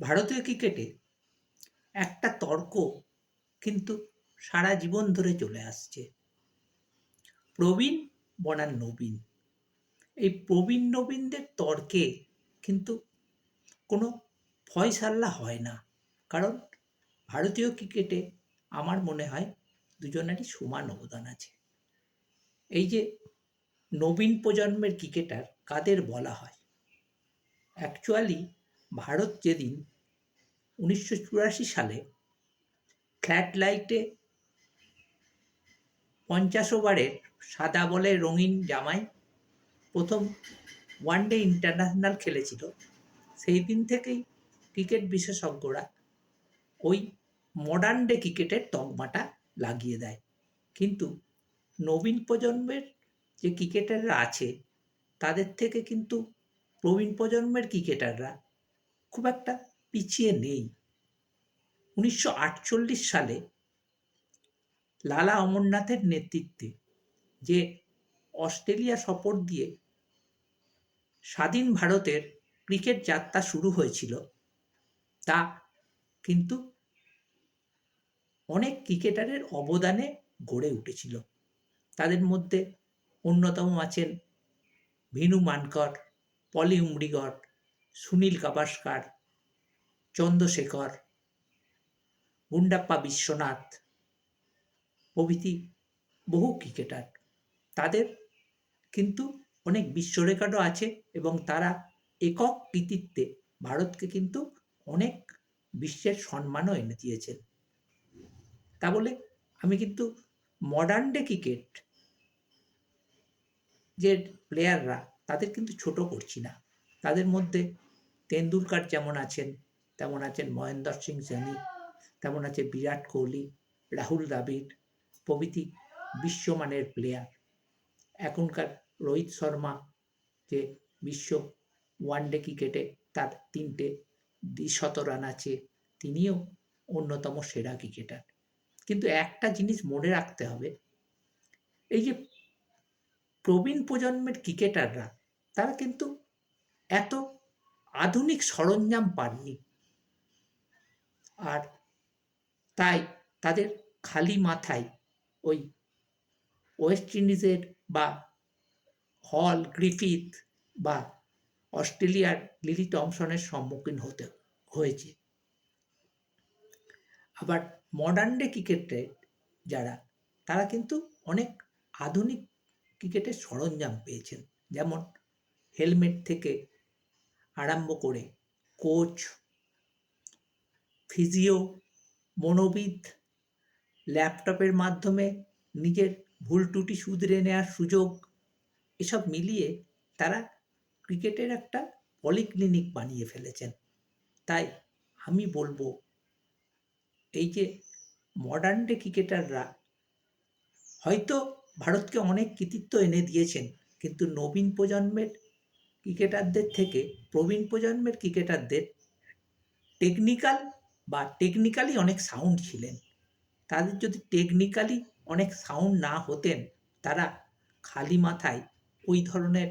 ভারতীয় ক্রিকেটে একটা তর্ক কিন্তু সারা জীবন ধরে চলে আসছে। প্রবীণ বনাম নবীন। এই প্রবীণ নবীনদের তর্কে কিন্তু কোনো ফয়সাল্লা হয় না। কারণ ভারতীয় ক্রিকেটে আমার মনে হয় দুজনেরই সমান অবদান আছে। এই যে নবীন প্রজন্মের ক্রিকেটার কাদের বলা হয়? অ্যাকচুয়ালি ভারত যেদিন উনিশশো চুরাশি সালে ফ্ল্যাট লাইটে পঞ্চাশ ওভারের সাদা বলে রঙিন জামায় প্রথম ওয়ানডে ইন্টারন্যাশনাল খেলেছিল, সেই দিন থেকেই ক্রিকেট বিশেষজ্ঞরা ওই মডার্ন ডে ক্রিকেটের তকমাটা লাগিয়ে দেয়। কিন্তু নবীন প্রজন্মের যে ক্রিকেটাররা আছে, তাদের থেকে কিন্তু প্রবীণ প্রজন্মের ক্রিকেটাররা খুব একটা পিছিয়ে নেই। উনিশশো আটচল্লিশ সালে লালা অমরনাথের নেতৃত্বে যে অস্ট্রেলিয়া সফর দিয়ে স্বাধীন ভারতের ক্রিকেট যাত্রা শুরু হয়েছিল, তা কিন্তু অনেক ক্রিকেটারের অবদানে গড়ে উঠেছিল। তাদের মধ্যে অন্যতম আছেন ভিনু মানকর, পলি উমরিগর সুনীল গাভাস্কার, চন্দ্রশেখর, গুন্ডাপ্পা বিশ্বনাথ, প্রভৃতি বহু ক্রিকেটার। তাদের কিন্তু অনেক বিশ্ব রেকর্ডও আছে এবং তারা একক কৃতিত্বে ভারতকে কিন্তু অনেক বিশ্বের সম্মানও এনে দিয়েছেন। তা বলে আমি কিন্তু মডার্ন ডে ক্রিকেট যে প্লেয়াররা তাদের কিন্তু ছোট করছি না। তাদের মধ্যে তেন্ডুলকার যেমন আছেন, তেমন আছেন মহেন্দ্র সিং ধোনি, তেমন আছে বিরাট কোহলি, রাহুল দ্রাবিড়, প্রভৃতি বিশ্বমানের প্লেয়ার এখনকার রোহিত শর্মা যে বিশ্ব ওয়ানডে ক্রিকেটে তার তিনটে দ্বিশত রান আছে, তিনিও অন্যতম সেরা ক্রিকেটার কিন্তু একটা জিনিস মনে রাখতে হবে, এই যে প্রবীণ প্রজন্মের ক্রিকেটাররা তারা কিন্তু এত আধুনিক সরঞ্জাম পাননি। আর তাই তাদের খালি মাথায় ওই ওয়েস্ট ইন্ডিজের বা হল গ্রিফিথ বা অস্ট্রেলিয়ার লিলি টমসনের সম্মুখীন হতে হয়েছে। আবার মডার্ন ডে ক্রিকেটে যারা, তারা কিন্তু অনেক আধুনিক ক্রিকেটের সরঞ্জাম পেয়েছেন। যেমন হেলমেট থেকে আরম্ভ করে। কোচ, ফিজিও, মনোবিদ, ল্যাপটপের মাধ্যমে নিজের ভুল ত্রুটি শুধরে নেওয়ার সুযোগ, এসব মিলিয়ে তারা ক্রিকেটের একটা পলিক্লিনিক বানিয়ে ফেলেছেন। তাই আমি বলব, এই যে মডার্ন ডে ক্রিকেটাররা হয়তো ভারতকে অনেক কৃতিত্ব এনে দিয়েছেন, কিন্তু নবীন প্রজন্মের ক্রিকেটারদের থেকে প্রবীণ প্রজন্মের ক্রিকেটারদের টেকনিক্যাল বা টেকনিক্যালি অনেক সাউন্ড ছিলেন। তাদের যদি টেকনিক্যালি অনেক সাউন্ড না হতেন, তারা খালি মাথায় ওই ধরনের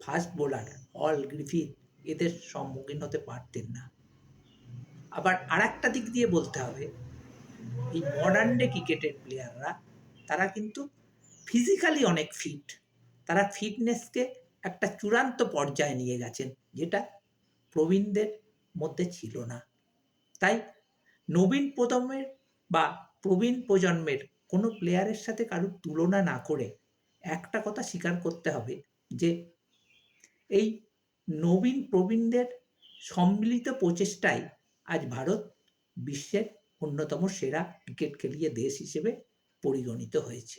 ফাস্ট বোলার অল গ্রিফিথ এদের সম্মুখীন হতে পারতেন না। আবার আর একটা দিক দিয়ে বলতে হবে, এই মডার্ন ডে ক্রিকেটের প্লেয়াররা তারা কিন্তু ফিজিক্যালি অনেক ফিট তারা ফিটনেসকে একটা চূড়ান্ত পর্যায়ে নিয়ে গেছেন, যেটা প্রবীণদের মধ্যে ছিল না। তাই নবীন প্রজন্মের বা প্রবীণ প্রজন্মের কোনো প্লেয়ারের সাথে কারোর তুলনা না করে একটা কথা স্বীকার করতে হবে যে, এই নবীন প্রবীণদের সম্মিলিত প্রচেষ্টায় আজ ভারত বিশ্বের অন্যতম সেরা ক্রিকেট খেলিয়ে দেশ হিসেবে পরিগণিত হয়েছে।